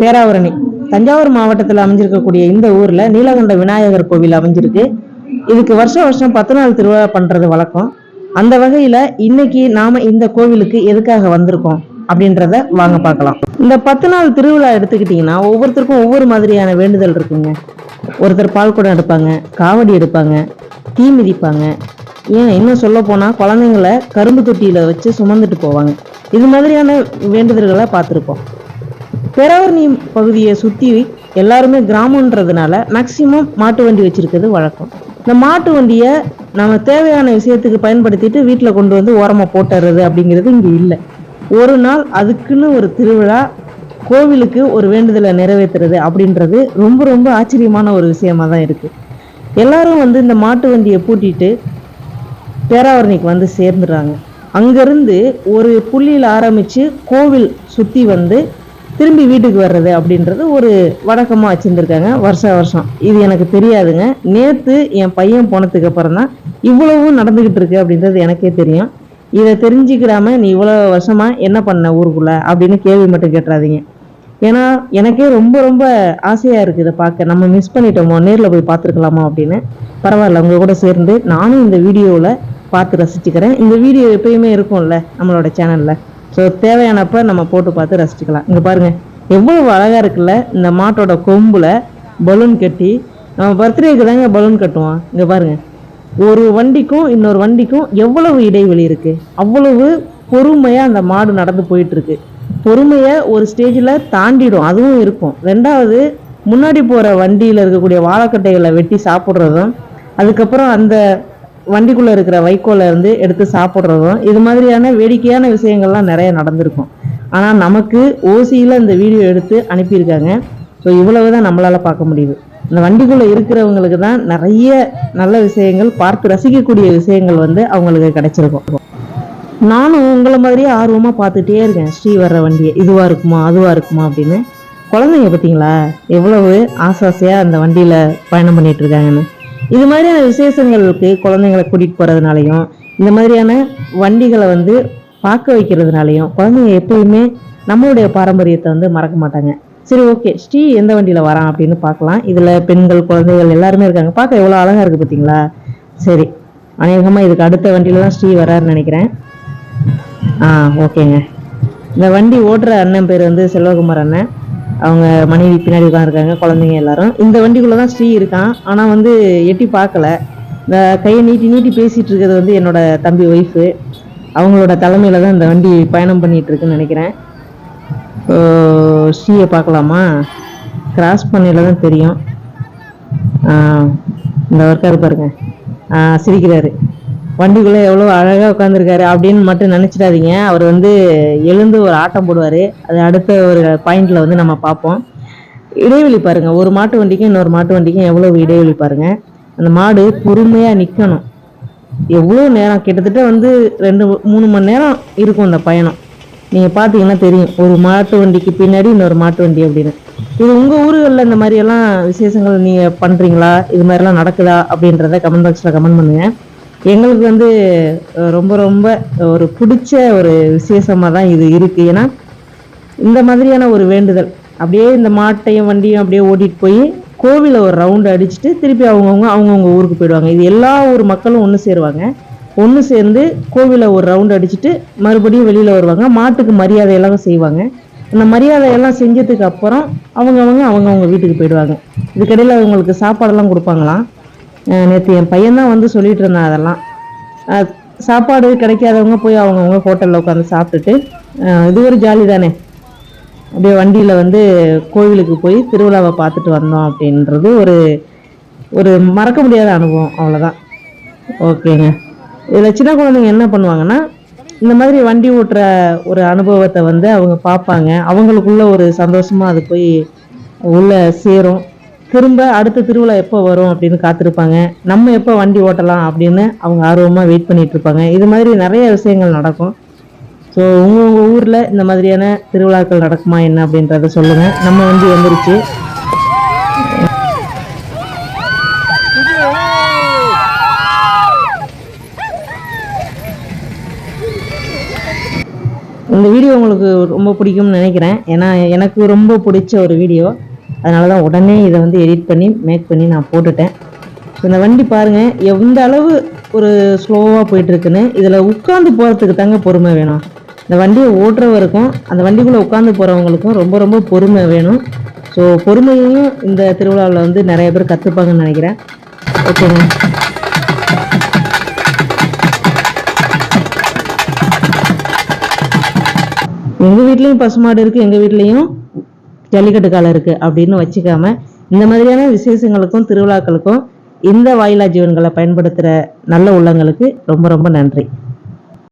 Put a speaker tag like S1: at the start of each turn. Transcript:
S1: பேராவரணி. தஞ்சாவூர் மாவட்டத்தில் அமைஞ்சிருக்கக்கூடிய இந்த ஊரில் நீலகண்ட விநாயகர் கோவில் அமைஞ்சிருக்கு. இதுக்கு வருஷம் வருஷம் பத்து நாள் திருவிழா பண்ணுறது வழக்கம். அந்த வகையில் இன்னைக்கு நாம் இந்த கோவிலுக்கு எதுக்காக வந்திருக்கோம் அப்படின்றத வாங்க பார்க்கலாம். இந்த பத்து நாள் திருவிழா எடுத்துக்கிட்டிங்கன்னா ஒவ்வொருத்தருக்கும் ஒவ்வொரு மாதிரியான வேண்டுதல் இருக்குங்க. ஒருத்தர் பால்குடம் எடுப்பாங்க காவடி எடுப்பாங்க தீ மிதிப்பாங்க. ஏன் இன்னும் சொல்ல போனால் குழந்தைங்கள கரும்பு தொட்டியில் வச்சு சுமந்துட்டு போவாங்க. இது மாதிரியான வேண்டுதல்களை பார்த்துருக்கோம். பேராவரணி பகுதியை சுற்றி எல்லாருமே கிராமன்றதுனால மேக்சிமம் மாட்டு வண்டி வச்சுருக்கிறது வழக்கம். இந்த மாட்டு வண்டியை நம்ம தேவையான விஷயத்துக்கு பயன்படுத்திட்டு வீட்டில் கொண்டு வந்து ஓரமாக போட்டுறது அப்படிங்கிறது இங்கே இல்லை. ஒரு நாள் அதுக்குன்னு ஒரு திருவிழா கோவிலுக்கு ஒரு வேண்டுதலை நிறைவேற்றுறது அப்படின்றது ரொம்ப ரொம்ப ஆச்சரியமான ஒரு விஷயமா தான் இருக்குது எல்லாரும் வந்து இந்த மாட்டு வண்டியை பூட்டிட்டு பேராவரணிக்கு வந்து சேர்ந்துடுறாங்க. அங்கேருந்து ஒரு புள்ளியில் ஆரம்பித்து கோவில் சுற்றி வந்து திரும்பி வீட்டுக்கு வர்றது அப்படின்றது ஒரு வழக்கமாக வச்சுருந்துருக்காங்க. வருஷ வருஷம். இது எனக்கு தெரியாதுங்க. நேற்று என் பையன் போனதுக்கு அப்புறம் தான் இவ்வளவும் நடந்துக்கிட்டு இருக்கு அப்படின்றது எனக்கே தெரியும். இதை தெரிஞ்சுக்கிடாம நீ இவ்வளோ வருஷமாக என்ன பண்ண ஊருக்குள்ளே அப்படின்னு கேள்வி மட்டும் கேட்டுறாதீங்க. ஏன்னா எனக்கே ரொம்ப ரொம்ப ஆசையாக இருக்குது இதை பார்க்க. நம்ம மிஸ் பண்ணிட்டோமோ? நேரில் போய் பார்த்துருக்கலாமா அப்படின்னு. பரவாயில்ல உங்கள் கூட சேர்ந்து நானும் இந்த வீடியோவில் பார்த்து ரசிச்சுக்கிறேன். இந்த வீடியோ எப்பயுமே இருக்கும்ல நம்மளோட சேனலில் ஸோ தேவையானப்ப நம்ம போட்டு பார்த்து ரசிச்சுக்கலாம். இங்கே பாருங்க. எவ்வளவு அழகாக இருக்குல்ல இந்த மாட்டோட கொம்புல பலூன் கட்டி நம்ம பர்த்டேக்கு தாங்க பலூன் கட்டுவோம். இங்கே பாருங்க. ஒரு வண்டிக்கும் இன்னொரு வண்டிக்கும் எவ்வளவு இடைவெளி இருக்கு? அவ்வளவு பொறுமையாக அந்த மாடு நடந்து போயிட்டு இருக்கு பொறுமையை ஒரு ஸ்டேஜில் தாண்டிடும். அதுவும் இருக்கும். ரெண்டாவது முன்னாடி போகிற வண்டியில் இருக்கக்கூடிய வாழைக்கட்டைகளை வெட்டி சாப்பிட்றதும் அதுக்கப்புறம் அந்த வண்டிக்குள்ளே இருக்கிற வைக்கோலை இருந்து எடுத்து சாப்பிட்றதும் இது மாதிரியான வேடிக்கையான விஷயங்கள்லாம் நிறைய நடந்திருக்கும். ஆனால் நமக்கு ஓசியில் இந்த வீடியோ எடுத்து அனுப்பியிருக்காங்க. ஸோ இவ்வளவு தான் நம்மளால் பார்க்க முடியுது. இந்த வண்டிக்குள்ளே இருக்கிறவங்களுக்கு தான் நிறைய நல்ல விஷயங்கள் பார்த்து ரசிக்கக்கூடிய விஷயங்கள் வந்து அவங்களுக்கு கிடைச்சிருக்கும். நானும் உங்களை மாதிரியே ஆர்வமாக பார்த்துட்டே இருக்கேன். ஸ்ரீ வர்ற வண்டியை. இதுவாக இருக்குமா அதுவாக இருக்குமா அப்படின்னு. குழந்தைங்க பார்த்தீங்களா? எவ்வளவு ஆசாசையாக அந்த வண்டியில் பயணம் பண்ணிகிட்டு இருக்காங்கன்னு. இது மாதிரியான விசேஷங்களுக்கு குழந்தைங்களை கூட்டிகிட்டு போகிறதுனாலையும் இந்த மாதிரியான வண்டிகளை வந்து பார்க்க வைக்கிறதுனாலையும் குழந்தைங்க எப்பயுமே நம்மளுடைய பாரம்பரியத்தை வந்து மறக்க மாட்டாங்க. சரி ஓகே ஸ்ரீ எந்த வண்டியில் வரான் அப்படின்னு பார்க்கலாம். இதில் பெண்கள் குழந்தைகள் எல்லாருமே இருக்காங்க. பார்க்க எவ்வளோ அழகாக இருக்குது பார்த்தீங்களா சரி அநேகமாக இதுக்கு அடுத்த வண்டியில் தான் ஸ்ரீ வராருன்னு நினைக்கிறேன். ஆ ஓகேங்க இந்த வண்டி ஓட்டுற அண்ணன் பேர் வந்து செல்வகுமார் அண்ணன். அவங்க மனைவி பின்னாடி உட்காந்துருக்காங்க குழந்தைங்க எல்லாரும். இந்த வண்டிக்குள்ளே தான் ஸ்ரீ இருக்கான். ஆனால் வந்து எட்டி பார்க்கல. இந்த கையை நீட்டி நீட்டி பேசிகிட்டு இருக்கிறது வந்து என்னோட தம்பி ஒய்ஃபு அவங்களோட தலைமையில் தான் இந்த வண்டி பயணம் பண்ணிகிட்ருக்குன்னு நினைக்கிறேன். ஸ்ரீயை பார்க்கலாமா? கிராஸ் பண்ணையில் தான் தெரியும் இந்த ஒர்க்காக பாருங்க. ஆ, சிரிக்கிறாரு. வண்டிக்குள்ளே எவ்வளோ அழகாக உட்காந்துருக்காரு அப்படின்னு மட்டும் நினச்சிடாதீங்க. அவர் வந்து எழுந்து ஒரு ஆட்டம் போடுவார். அது அடுத்த ஒரு பாயிண்டில் வந்து நம்ம பார்ப்போம். இடைவெளி பாருங்கள் ஒரு மாட்டு வண்டிக்கும் இன்னொரு மாட்டு வண்டிக்கும் எவ்வளோ இடைவெளி பாருங்கள் அந்த மாடு பொறுமையாக நிற்கணும் எவ்வளோ நேரம்? கிட்டத்தட்ட வந்து ரெண்டு மூணு மணி நேரம் இருக்கும் அந்த பயணம். நீங்கள் பார்த்தீங்கன்னா தெரியும். ஒரு மாட்டு வண்டிக்கு பின்னாடி இன்னொரு மாட்டு வண்டி அப்படின்னு. இது உங்கள் ஊர்களில் இந்த மாதிரியெல்லாம் விசேஷங்கள் நீங்கள் பண்ணுறீங்களா இது மாதிரிலாம் நடக்குதா அப்படின்றத கமெண்ட் பாக்ஸில் கமெண்ட் பண்ணுங்கள் எங்களுக்கு வந்து ரொம்ப ரொம்ப ஒரு பிடிச்ச ஒரு விசேஷமாக தான் இது இருக்குது ஏன்னா இந்த மாதிரியான ஒரு வேண்டுதல் அப்படியே இந்த மாட்டையும் வண்டியும் அப்படியே ஓட்டிகிட்டு போய் கோவிலை ஒரு ரவுண்டு அடிச்சுட்டு திருப்பி அவங்கவுங்க அவங்கவுங்க ஊருக்கு போயிடுவாங்க. இது எல்லா ஊர் மக்களும் ஒன்று சேருவாங்க. ஒன்று சேர்ந்து கோவிலை ஒரு ரவுண்டு அடிச்சுட்டு மறுபடியும் வெளியில் வருவாங்க. மாட்டுக்கு மரியாதையெல்லாம் செய்வாங்க. அந்த மரியாதையெல்லாம் செஞ்சதுக்கு அப்புறம் அவங்கவங்க அவங்கவுங்க வீட்டுக்கு போயிடுவாங்க. இதுக்கடையில் அவங்களுக்கு சாப்பாடெல்லாம் கொடுப்பாங்களாம். நேற்று என் பையன்தான் வந்து சொல்லிட்டு இருந்தான் அதெல்லாம் சாப்பாடு கிடைக்காதவங்க போய் அவங்கவுங்க ஹோட்டலில் உட்காந்து சாப்பிட்டுட்டு இது ஒரு ஜாலி தானே. அப்படியே வண்டியில் வந்து கோவிலுக்கு போய் திருவிழாவை பார்த்துட்டு வந்தோம் அப்படின்றது ஒரு ஒரு மறக்க முடியாத அனுபவம் அவ்வளோதான் ஓகேங்க. இதில் சின்ன குழந்தைங்க என்ன பண்ணுவாங்கன்னா இந்த மாதிரி வண்டி ஓட்டுற ஒரு அனுபவத்தை வந்து அவங்க பார்ப்பாங்க. அவங்களுக்குள்ள ஒரு சந்தோஷமாக அது போய் உள்ளே சேரும். திரும்ப அடுத்த திருவிழா எப்போ வரும் அப்படின்னு காத்திருப்பாங்க. நம்ம எப்போ வண்டி ஓட்டலாம் அப்படின்னு அவங்க ஆர்வமாக வெயிட் பண்ணிட்டு இருப்பாங்க. இது மாதிரி நிறைய விஷயங்கள் நடக்கும். ஸோ உங்கள் உங்கள் ஊரில் இந்த மாதிரியான திருவிழாக்கள் நடக்குமா என்ன அப்படின்றத சொல்லுங்கள் நம்ம வண்டி வந்துருச்சு. இந்த வீடியோ உங்களுக்கு ரொம்ப பிடிக்கும்னு நினைக்கிறேன். ஏன்னா எனக்கு ரொம்ப பிடிச்ச ஒரு வீடியோ. அதனால தான் உடனே இதை வந்து எடிட் பண்ணி மேக் பண்ணி நான் போட்டுட்டேன். ஸோ இந்த வண்டி பாருங்கள் எந்த அளவு ஒரு ஸ்லோவாக போயிட்டுருக்குன்னு இதில் உட்காந்து போகிறதுக்கு தாங்க பொறுமை வேணும். இந்த வண்டியை ஓட்டுறவருக்கும் அந்த வண்டிக்குள்ளே உட்காந்து போகிறவங்களுக்கும் ரொம்ப ரொம்ப பொறுமை வேணும். ஸோ பொறுமையையும் இந்த திருவிழாவில் வந்து நிறைய பேர் கற்றுப்பாங்கன்னு நினைக்கிறேன். ஓகேங்க எங்கள் வீட்லேயும் பசுமாடு இருக்குது எங்கள் வீட்லேயும் ஜல்லிக்கட்டு காலம் இருக்குது அப்படின்னு வச்சுக்காம இந்த மாதிரியான விசேஷங்களுக்கும் திருவிழாக்களுக்கும் இந்த வாயிலா ஜீவன்களை பயன்படுத்துகிற நல்ல உள்ளங்களுக்கு ரொம்ப ரொம்ப நன்றி.